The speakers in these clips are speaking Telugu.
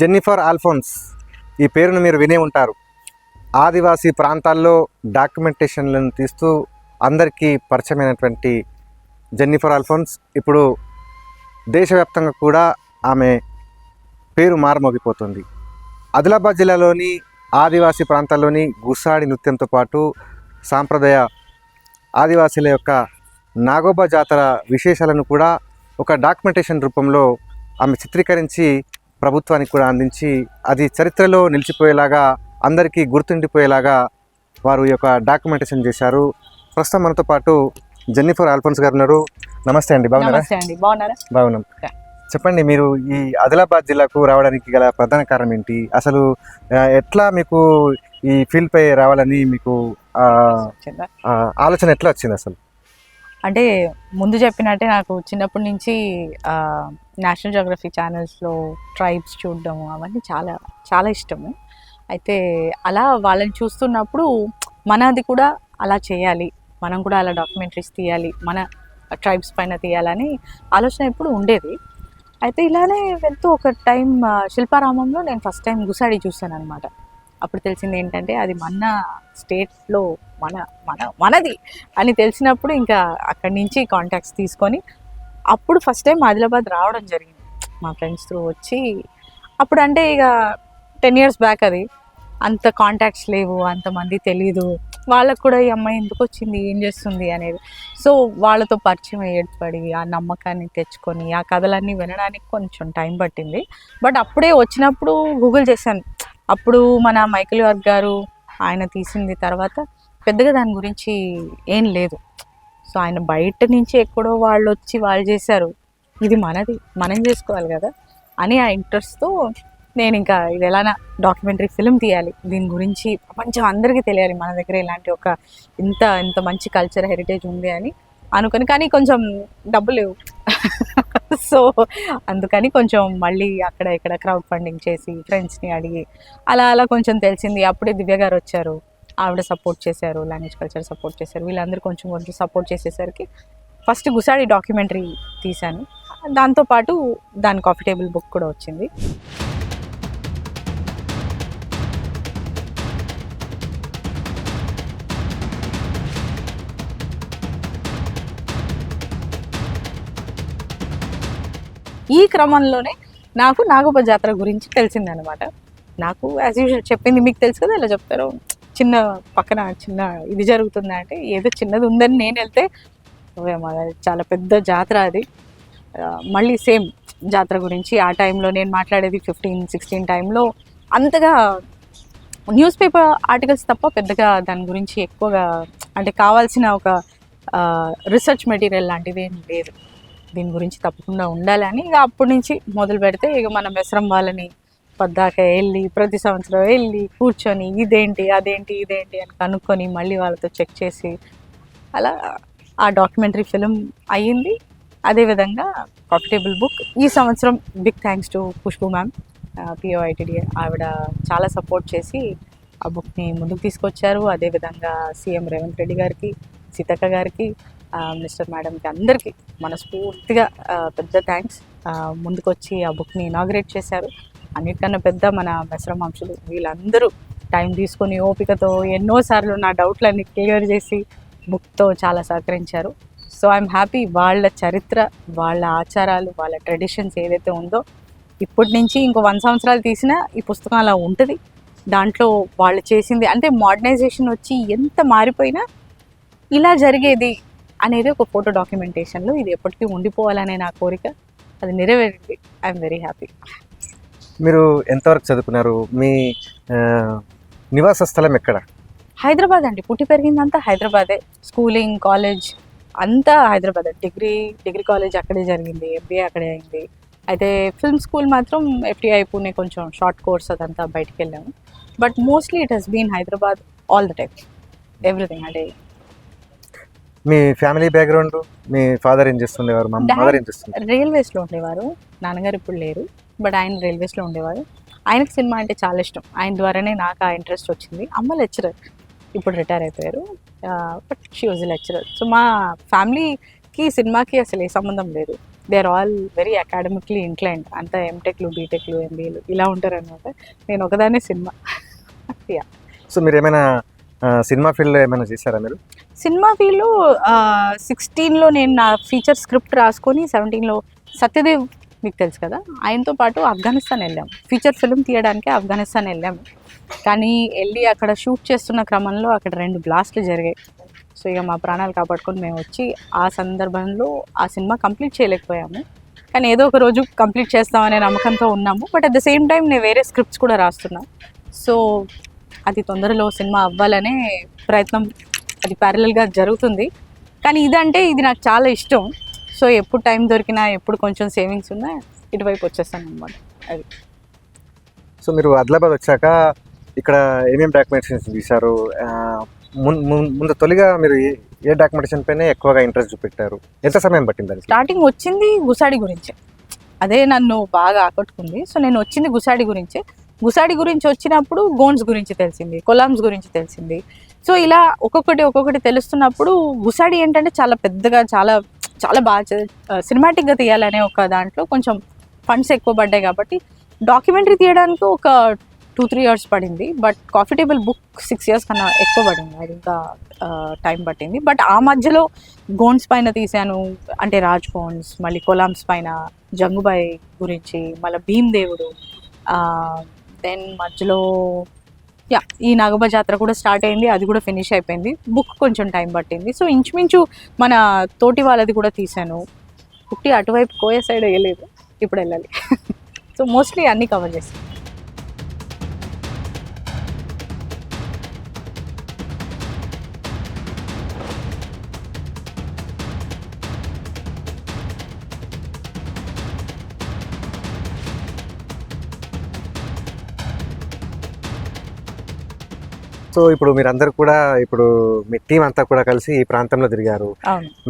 జెన్నిఫర్ ఆల్ఫోన్స్ ఈ పేరును మీరు వినే ఉంటారు. ఆదివాసీ ప్రాంతాల్లో డాక్యుమెంటేషన్లను తీస్తూ అందరికీ పరిచయమైనటువంటి జెన్నిఫర్ ఆల్ఫోన్స్ ఇప్పుడు దేశవ్యాప్తంగా కూడా ఆమె పేరు మారుమోగిపోతుంది. ఆదిలాబాద్ జిల్లాలోని ఆదివాసీ ప్రాంతాల్లోని గుసాడి నృత్యంతో పాటు సాంప్రదాయ ఆదివాసీల యొక్క నాగోబా జాతర విశేషాలను కూడా ఒక డాక్యుమెంటేషన్ రూపంలో ఆమె చిత్రీకరించి ప్రభుత్వానికి కూడా అందించి అది చరిత్రలో నిలిచిపోయేలాగా అందరికీ గుర్తుండిపోయేలాగా వారు ఈ యొక్క డాక్యుమెంటేషన్ చేశారు. ప్రస్తుతం మనతో పాటు జెన్నిఫర్ ఆల్ఫోన్స్ గారు ఉన్నారు. నమస్తే అండి బాగున్నారా? బాగున్నాం. చెప్పండి మీరు ఈ ఆదిలాబాద్ జిల్లాకు రావడానికి గల ప్రధాన కారణం ఏంటి? అసలు ఎట్లా మీకు ఈ ఫీల్డ్ పై రావాలని మీకు ఆలోచన ఎట్లా వచ్చింది అసలు? అంటే ముందు చెప్పినట్టే నాకు చిన్నప్పటి నుంచి నేషనల్ జోగ్రఫీ ఛానల్స్లో ట్రైబ్స్ చూడడం అవన్నీ చాలా చాలా ఇష్టము. అయితే అలా వాళ్ళని చూస్తున్నప్పుడు మనది కూడా అలా చేయాలి. మనం కూడా అలా డాక్యుమెంటరీస్ తీయాలి. మన ట్రైబ్స్ పైన తీయాలని ఆలోచన ఎప్పుడు ఉండేది. అయితే ఇలానే వెళ్తూ ఒక టైం శిల్పారామంలో నేను ఫస్ట్ టైం గుసాడి చూసాను అనమాట అప్పుడు తెలిసింది ఏంటంటే అది మన స్టేట్లో మన మన మనది అని తెలిసినప్పుడు ఇంకా అక్కడి నుంచి కాంటాక్ట్స్ తీసుకొని అప్పుడు ఫస్ట్ టైం ఆదిలాబాద్ రావడం జరిగింది. మా ఫ్రెండ్స్ త్రూ వచ్చి అప్పుడు అంటే ఇక టెన్ ఇయర్స్ బ్యాక్ అది. అంత కాంటాక్ట్స్ లేవు అంతమంది తెలీదు. వాళ్ళకు కూడా ఈ అమ్మాయి ఎందుకు వచ్చింది ఏం చేస్తుంది అనేది. సో వాళ్ళతో పరిచయం ఏర్పడి ఆ నమ్మకాన్ని తెచ్చుకొని ఆ కథలన్నీ వినడానికి కొంచెం టైం పట్టింది. బట్ అప్పుడే వచ్చినప్పుడు గూగుల్ చేశాను. అప్పుడు మన మైకిల్ వర్క్ గారు ఆయన తీసింది తర్వాత పెద్దగా దాని గురించి ఏం లేదు. సో ఆయన బయట నుంచి ఎక్కడో వాళ్ళు వచ్చి వాళ్ళు చేశారు. ఇది మనది మనం చేసుకోవాలి కదా అని ఆ ఇంట్రెస్ట్తో నేను ఇంకా ఇది ఎలానా డాక్యుమెంటరీ ఫిల్మ్ తీయాలి. దీని గురించి ప్రపంచం అందరికీ తెలియాలి. మన దగ్గర ఇలాంటి ఒక ఇంత ఇంత మంచి కల్చర్ హెరిటేజ్ ఉంది అని అనుకొని. కానీ కొంచెం డబ్బు లేవు. సో అందుకని కొంచెం మళ్ళీ అక్కడ ఇక్కడ క్రౌడ్ ఫండింగ్ చేసి ఫ్రెండ్స్ని అడిగి అలా అలా కొంచెం తెలిసింది. అప్పుడే దివ్య గారు వచ్చారు. ఆవిడ సపోర్ట్ చేశారు. లాంగ్వేజ్ కల్చర్ సపోర్ట్ చేశారు. వీళ్ళందరూ కొంచెం కొంచెం సపోర్ట్ చేసేసరికి ఫస్ట్ గుసాడి డాక్యుమెంటరీ తీశాను. దాంతోపాటు దాని కాఫీ టేబుల్ బుక్ కూడా వచ్చింది. ఈ క్రమంలోనే నాకు నాగోబ జాతర గురించి తెలిసిందనమాట నాకు యాజ్ యూజువల్ చెప్పింది మీకు తెలుసు కదా ఇలా చెప్తారు. చిన్న పక్కన చిన్న ఇది జరుగుతుందా అంటే ఏదో చిన్నది ఉందని నేను వెళ్తే చాలా పెద్ద జాతర అది. మళ్ళీ సేమ్ జాతర గురించి ఆ టైంలో నేను మాట్లాడేది ఫిఫ్టీన్ సిక్స్టీన్ టైంలో. అంతగా న్యూస్ పేపర్ ఆర్టికల్స్ తప్ప పెద్దగా దాని గురించి ఎక్కువగా అంటే కావాల్సిన ఒక రీసెర్చ్ మెటీరియల్ లాంటిది ఏం లేదు. దీని గురించి తప్పకుండా ఉండాలని ఇక అప్పటి నుంచి మొదలు పెడితే ఇక మన మెసరం వాళ్ళని పద్దాక వెళ్ళి ప్రతి సంవత్సరం వెళ్ళి కూర్చొని ఇదేంటి అదేంటి ఇదేంటి అని కనుక్కొని మళ్ళీ వాళ్ళతో చెక్ చేసి అలా ఆ డాక్యుమెంటరీ ఫిలిం అయ్యింది. అదేవిధంగా కాఫిటేబుల్ బుక్ ఈ సంవత్సరం big thanks to Khushbu ma'am పిఓఐటిడి ఆవిడ చాలా సపోర్ట్ చేసి ఆ బుక్ని ముందుకు తీసుకొచ్చారు. అదేవిధంగా సీఎం రేవంత్ రెడ్డి గారికి సీతక్క గారికి మిస్టర్ మేడంకి అందరికీ మనస్ఫూర్తిగా పెద్ద థ్యాంక్స్. ముందుకొచ్చి ఆ బుక్ని ఇనాగ్రేట్ చేశారు. అన్నిటికన్నా పెద్ద మన మెసరం వీళ్ళందరూ టైం తీసుకొని ఓపికతో ఎన్నోసార్లు నా డౌట్లన్నీ క్లియర్ చేసి బుక్తో చాలా సహకరించారు. సో ఐఎమ్ హ్యాపీ వాళ్ళ చరిత్ర వాళ్ళ ఆచారాలు వాళ్ళ ట్రెడిషన్స్ ఏదైతే ఉందో ఇప్పటి నుంచి ఇంకో వన్ సంవత్సరాలు తీసినా ఈ పుస్తకం అలా ఉంటుంది. దాంట్లో వాళ్ళు చేసింది అంటే మోడర్నైజేషన్ వచ్చి ఎంత మారిపోయినా ఇలా జరిగేది అనేది ఒక ఫోటో డాక్యుమెంటేషన్లో ఇది ఎప్పటికీ ఉండిపోవాలనే నా కోరిక. అది నెరవేరింది. I'm very happy. మీరు ఎంతవరకు చదువుకున్నారు? మీ నివాస స్థలం ఎక్కడ? హైదరాబాద్ అండి. పుట్టి పెరిగిందంతా హైదరాబాదే. స్కూలింగ్ కాలేజ్ అంతా హైదరాబాద్. డిగ్రీ డిగ్రీ కాలేజ్ అక్కడే జరిగింది. ఎంబీఏ అక్కడే అయింది. అయితే ఫిల్మ్ స్కూల్ మాత్రం ఎఫ్టీఐ పూణే కొంచెం షార్ట్ కోర్స్ అదంతా బయటికి వెళ్ళాము but mostly it has been Hyderabad all the time. Everything అంటే మీ ఫ్యామిలీ బ్యాక్గ్రౌండ్ మీ ఫాదర్ ఏం చేస్తుండేవారు? మా మదర్ ఏం చేస్తుంది రైల్వేస్లో ఉండేవారు. నాన్నగారు ఇప్పుడు లేరు. బట్ ఆయన రైల్వేస్లో ఉండేవారు. ఆయనకు సినిమా అంటే చాలా ఇష్టం. ఆయన ద్వారానే నాకు ఆ ఇంట్రెస్ట్ వచ్చింది. అమ్మ లెక్చరర్ ఇప్పుడు రిటైర్ అయిపోయారు. But she was lecturer so మా ఫ్యామిలీకి సినిమాకి అసలు ఏ సంబంధం లేదు. They are all very academically inclined అంతా ఎంటెక్లు బీటెక్లు ఎంబీఏలు ఇలా ఉంటారు అనమాట నేను ఒకదానే సినిమా. సో మీరు ఏమైనా సినిమా ఫీల్డ్లో ఏమైనా చేశారా మీరు? సినిమా ఫీల్డ్లో సిక్స్టీన్లో నేను నా ఫీచర్ స్క్రిప్ట్ రాసుకొని సెవెంటీన్లో సత్యదేవ్ మీకు తెలుసు కదా ఆయనతో పాటు ఆఫ్ఘనిస్తాన్ వెళ్ళాము ఫీచర్ ఫిల్మ్ తీయడానికి ఆఫ్ఘనిస్తాన్ వెళ్ళాము కానీ వెళ్ళి అక్కడ షూట్ చేస్తున్న క్రమంలో అక్కడ రెండు బ్లాస్ట్లు జరిగాయి. సో ఇక మా ప్రాణాలు కాపాడుకొని మేము వచ్చి ఆ సందర్భంలో ఆ సినిమా కంప్లీట్ చేయలేకపోయాము. కానీ ఏదో ఒక రోజు కంప్లీట్ చేస్తామనే నమ్మకంతో ఉన్నాము. But at the same time నేను వేరే స్క్రిప్ట్స్ కూడా రాస్తున్నాను సో అది తొందరలో సినిమా అవ్వాలనే ప్రయత్నం అది ప్యారలల్గా జరుగుతుంది. కానీ ఇదంటే ఇది నాకు చాలా ఇష్టం. సో ఎప్పుడు టైం దొరికినా ఎప్పుడు కొంచెం సేవింగ్స్ ఉన్నా ఇటువైపు వచ్చేస్తాను అనమాట అది. సో మీరు ఆదిలాబాద్ వచ్చాక ఇక్కడ ఏమేమి డాక్యుమెంటేషన్స్ తీశారు? ముందు తొలిగా మీరు ఏ- డాక్యుమెంటేషన్ పైన ఎక్కువగా ఇంట్రెస్ట్ చూపెట్టారు? ఎంత సమయం పట్టింది స్టార్టింగ్ వచ్చింది గుసాడి గురించే. అదే నన్ను బాగా ఆకట్టుకుంది. సో నేను వచ్చింది గుసాడి గురించే. గుసాడి గురించి వచ్చినప్పుడు గోన్స్ గురించి తెలిసింది కొలామ్స్ గురించి తెలిసింది. సో ఇలా ఒక్కొక్కటి ఒక్కొక్కటి తెలుస్తున్నప్పుడు గుసాడి ఏంటంటే చాలా పెద్దగా చాలా చాలా బాగా సినిమాటిక్గా తీయాలనే ఒక దాంట్లో కొంచెం ఫండ్స్ ఎక్కువ పడ్డాయి కాబట్టి డాక్యుమెంటరీ తీయడానికి ఒక టూ త్రీ ఇయర్స్ పడింది. But coffee table book six years కన్నా ఎక్కువ పడింది. అది ఇంకా టైం పట్టింది. బట్ ఆ మధ్యలో గోన్స్ పైన తీశాను. అంటే రాజ్ గోన్స్ మళ్ళీ కొలామ్స్ పైన జంగుబాయ్ గురించి మళ్ళీ భీమ్ దేవుడు దెన్ మధ్యలో యా ఈ నాగమ్మ జాతర కూడా స్టార్ట్ అయింది అది కూడా ఫినిష్ అయిపోయింది. బుక్ కొంచెం టైం పట్టింది. సో ఇంచుమించు మన తోటి వాళ్ళది కూడా తీశాను. పుట్టి అటువైపు కోయ సైడ్ వేయలేదు ఇప్పుడు వెళ్ళాలి. సో మోస్ట్లీ అన్నీ కవర్ చేస్తాను సో ఇప్పుడు మీరందరూ కూడా ఇప్పుడు మీ టీం అంతా కూడా కలిసి ఈ ప్రాంతంలో తిరిగారు.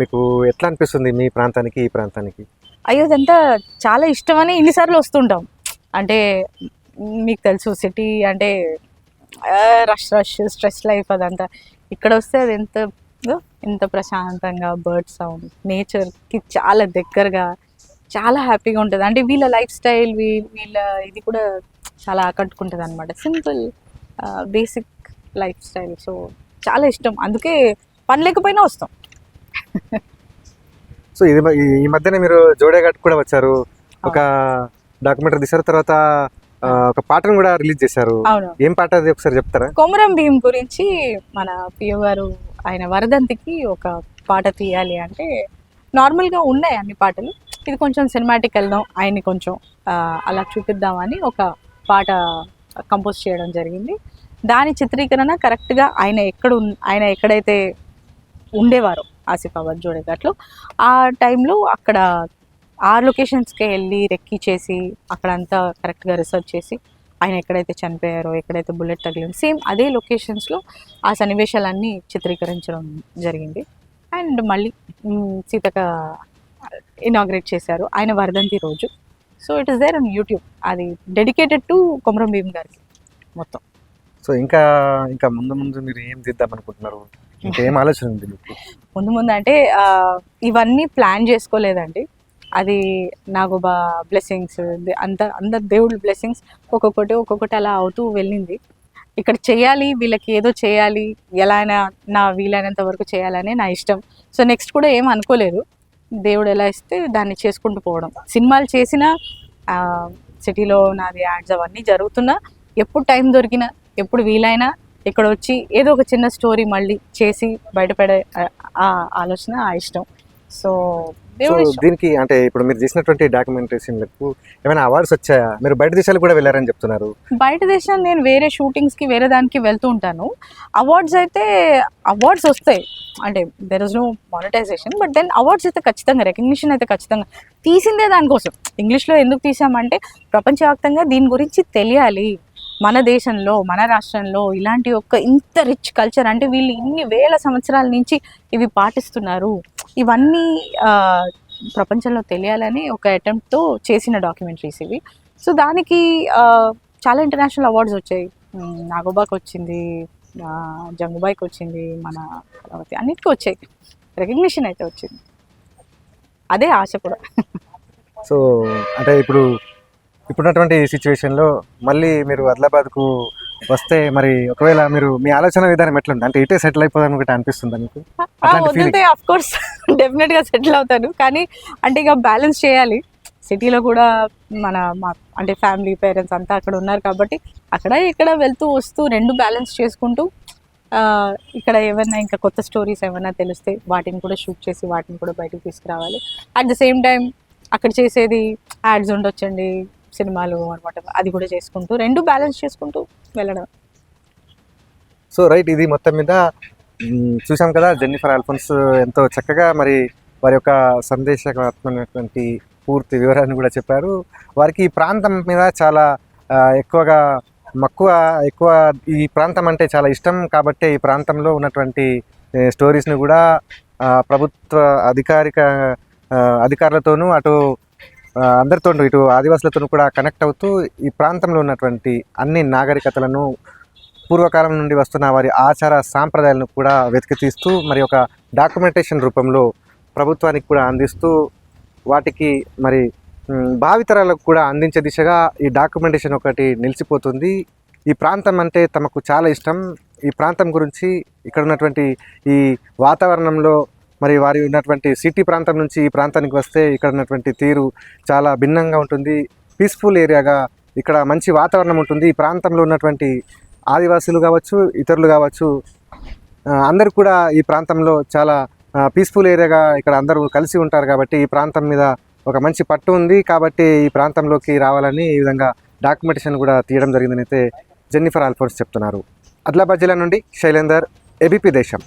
మీకు ఎట్లా అనిపిస్తుంది మీ ప్రాంతానికి ఈ ప్రాంతానికి? అయ్యో ఇదంతా చాలా ఇష్టమని ఇన్నిసార్లు వస్తుంటాం. అంటే మీకు తెలుసు సిటీ అంటే రష్ రష్ స్ట్రెస్ లైఫ్ అదంతా. ఇక్కడ వస్తే అది ఎంత ఎంత ప్రశాంతంగా బర్డ్ సౌండ్ నేచర్కి చాలా దగ్గరగా చాలా హ్యాపీగా ఉంటుంది. అంటే వీళ్ళ లైఫ్ స్టైల్ వీళ్ళ ఇది కూడా చాలా ఆకట్టుకుంటుంది అనమాట simple basic lifestyle. So చాలా ఇష్టం. అందుకే పని లేకపోయినా వస్తాం. సో ఇది ఈ- మధ్యనే మీరు జోడేఘాట్ కూడా వచ్చారు. ఒక డాక్యుమెంటరీ తీశారు తర్వాత ఒక పాటను కూడా రిలీజ్ చేశారు. అవును. ఏం పాట అది ఒకసారి చెప్తారా? కొమరం భీం గురించి మన పిఓ గారు ఆయన వరదంతికి ఒక పాట తీయాలి అంటే నార్మల్గా ఉన్నాయి అన్ని పాటలు. ఇది కొంచెం సినిమాటిక్ వెళ్దాం ఆయన్ని కొంచెం అలా చూపిద్దామని ఒక పాట కంపోజ్ చేయడం జరిగింది. దాని చిత్రీకరణ కరెక్ట్గా ఆయన ఎక్కడ ఆయన ఎక్కడైతే ఉండేవారో అవర్ జోడేఘాట్లో ఆ టైంలో అక్కడ ఆ లొకేషన్స్కి వెళ్ళి రెక్కి చేసి అక్కడంతా కరెక్ట్గా రీసెర్చ్ చేసి ఆయన ఎక్కడైతే చనిపోయారో ఎక్కడైతే బుల్లెట్ తగిలింది సేమ్ అదే లొకేషన్స్లో ఆ సన్నివేశాలన్నీ చిత్రీకరించడం జరిగింది. అండ్ మళ్ళీ సీతక ఇనాగ్రేట్ చేశారు. ఆయన వర్ధంతి రోజు. So it is there on YouTube అది డెడికేటెడ్ టు కొమరం భీమ్ గారికి మొత్తం. సో ఇంకా ఇంకా ముందు ముందు మీరు ఏం తీద్దాం అనుకుంటున్నారు? ఇంకేం ఆలోచన ఉంది మీకు? ముందు ముందు అంటే ఇవన్నీ ప్లాన్ చేసుకోలేదండి. అది నాకు బా బ్లెస్సింగ్స్ అంత అందరు దేవుడి బ్లెస్సింగ్స్ ఒక్కొక్కటి ఒక్కొక్కటి అలా అవుతూ వెళ్ళింది. ఇక్కడ చేయాలి వీళ్ళకి ఏదో చేయాలి ఎలా అయినా నా వీలైనంత వరకు చేయాలని నా ఇష్టం. సో నెక్స్ట్ కూడా ఏం అనుకోలేదు. దేవుడు ఎలా ఇస్తే దాన్ని చేసుకుంటూ పోవడం. సినిమాలు చేసిన సిటీలో నాది యాడ్స్ అవన్నీ జరుగుతున్నా ఎప్పుడు టైం దొరికినా ఎప్పుడు వీలైనా ఇక్కడ వచ్చి ఏదో ఒక చిన్న స్టోరీ మళ్ళీ చేసి బయటపడే ఆ- ఆలోచన ఆ ఇష్టం. సో. దీనికి అంటే ఇప్పుడు మీరు చేసినటువంటి డాక్యుమెంటేషన్లకు ఏమైనా అవార్డ్స్ వచ్చాయా? మీరు బయట దేశాలకు కూడా వెళ్ళారని చెప్తున్నారు. బయట దేశం నేను వేరే షూటింగ్స్కి వేరే దానికి వెళ్తూ ఉంటాను. అవార్డ్స్ అయితే అవార్డ్స్ వస్తాయి. అంటే there is no monetization but then awards అయితే ఖచ్చితంగా రికగ్నిషన్ అయితే ఖచ్చితంగా. తీసిందే దానికోసం. ఇంగ్లీష్లో ఎందుకు తీసామంటే ప్రపంచవ్యాప్తంగా దీని గురించి తెలియాలి. మన దేశంలో మన రాష్ట్రంలో ఇలాంటి ఒక ఇంత రిచ్ కల్చర్ అంటే వీళ్ళు ఇన్ని వేల సంవత్సరాల నుంచి ఇవి పాటిస్తున్నారు. ఇవన్నీ ప్రపంచంలో తెలియాలని ఒక అటెంప్ట్తో చేసిన డాక్యుమెంటరీస్ ఇవి. సో దానికి చాలా ఇంటర్నేషనల్ అవార్డ్స్ వచ్చాయి. నాగోబాకి వచ్చింది జంగుబాయికి వచ్చింది మన కలవతి అన్నిటికీ వచ్చాయి. రికగ్నిషన్ అయితే వచ్చింది. అదే ఆశ కూడా. సో అంటే ఇప్పుడు ఇప్పుడున్నటువంటి సిచ్యువేషన్లో మళ్ళీ మీరు ఆదిలాబాద్కు వస్తే మరి ఒకవేళ మీరు మీ ఆలోచన విధానం ఎట్లుంది? అంటే ఇటే సెటిల్ అయిపోదాం ఒకటి అనిపిస్తుందా మీకు? వదిలితే ఆఫ్ కోర్స్ డెఫినెట్గా సెటిల్ అవుతాను. కానీ అంటే ఇక బ్యాలెన్స్ చేయాలి. సిటీలో కూడా మన మా అంటే ఫ్యామిలీ పేరెంట్స్ అంతా అక్కడ ఉన్నారు కాబట్టి అక్కడ ఇక్కడ వెళ్తూ వస్తూ రెండు బ్యాలెన్స్ చేసుకుంటూ ఇక్కడ ఏమైనా ఇంకా కొత్త స్టోరీస్ ఏమైనా తెలిస్తే వాటిని కూడా షూట్ చేసి వాటిని కూడా బయటకు తీసుకురావాలి. అట్ ద సేమ్ టైం అక్కడ చేసేది యాడ్స్ ఉండొచ్చండి. సినిమాలు అనమాట అది కూడా చేసుకుంటూ రెండు బ్యాలెన్స్ చేసుకుంటూ వెళ్ళడం. సో రైట్ ఇది మొత్తం మీద చూసాం కదా జెన్నిఫర్ ఆల్ఫోన్స్ ఎంతో చక్కగా మరి వారి యొక్క సందేశాత్మకమైనటువంటి పూర్తి వివరాన్ని కూడా చెప్పారు. వారికి ఈ ప్రాంతం మీద చాలా ఎక్కువగా మక్కువ ఎక్కువ ఈ ప్రాంతం అంటే చాలా ఇష్టం. కాబట్టి ఈ ప్రాంతంలో ఉన్నటువంటి స్టోరీస్ని కూడా ప్రభుత్వ అధికారిక అధికారులతోనూ అటు అందరితో అందరితోనూ ఇటు ఆదివాసులతోనూ కూడా కనెక్ట్ అవుతూ ఈ ప్రాంతంలో ఉన్నటువంటి అన్ని నాగరికతలను పూర్వకాలం నుండి వస్తున్న వారి ఆచార సాంప్రదాయాలను కూడా వెతికి తీస్తూ మరి ఒక డాక్యుమెంటేషన్ రూపంలో ప్రభుత్వానికి కూడా అందిస్తూ వాటికి మరి భావితరాలకు కూడా అందించే దిశగా ఈ డాక్యుమెంటేషన్ ఒకటి నిలిచిపోతుంది. ఈ ప్రాంతం అంటే తమకు చాలా ఇష్టం. ఈ ప్రాంతం గురించి ఇక్కడ ఉన్నటువంటి ఈ వాతావరణంలో మరి వారి ఉన్నటువంటి సిటీ ప్రాంతం నుంచి ఈ ప్రాంతానికి వస్తే ఇక్కడ ఉన్నటువంటి తీరు చాలా భిన్నంగా ఉంటుంది. పీస్ఫుల్ ఏరియాగా ఇక్కడ మంచి వాతావరణం ఉంటుంది. ఈ ప్రాంతంలో ఉన్నటువంటి ఆదివాసులు కావచ్చు ఇతరులు కావచ్చు అందరూ కూడా ఈ ప్రాంతంలో చాలా పీస్ఫుల్ ఏరియాగా ఇక్కడ అందరూ కలిసి ఉంటారు కాబట్టి ఈ ప్రాంతం మీద ఒక మంచి పట్టు ఉంది. కాబట్టి ఈ ప్రాంతంలోకి రావాలని ఈ విధంగా డాక్యుమెంటేషన్ కూడా తీయడం జరిగిందని అయితే జెన్నిఫర్ ఆల్ఫోన్స్ చెప్తున్నారు. అదిలాబాద్ జిల్లా నుండి శైలేందర్ ఏబీపీ దేశం.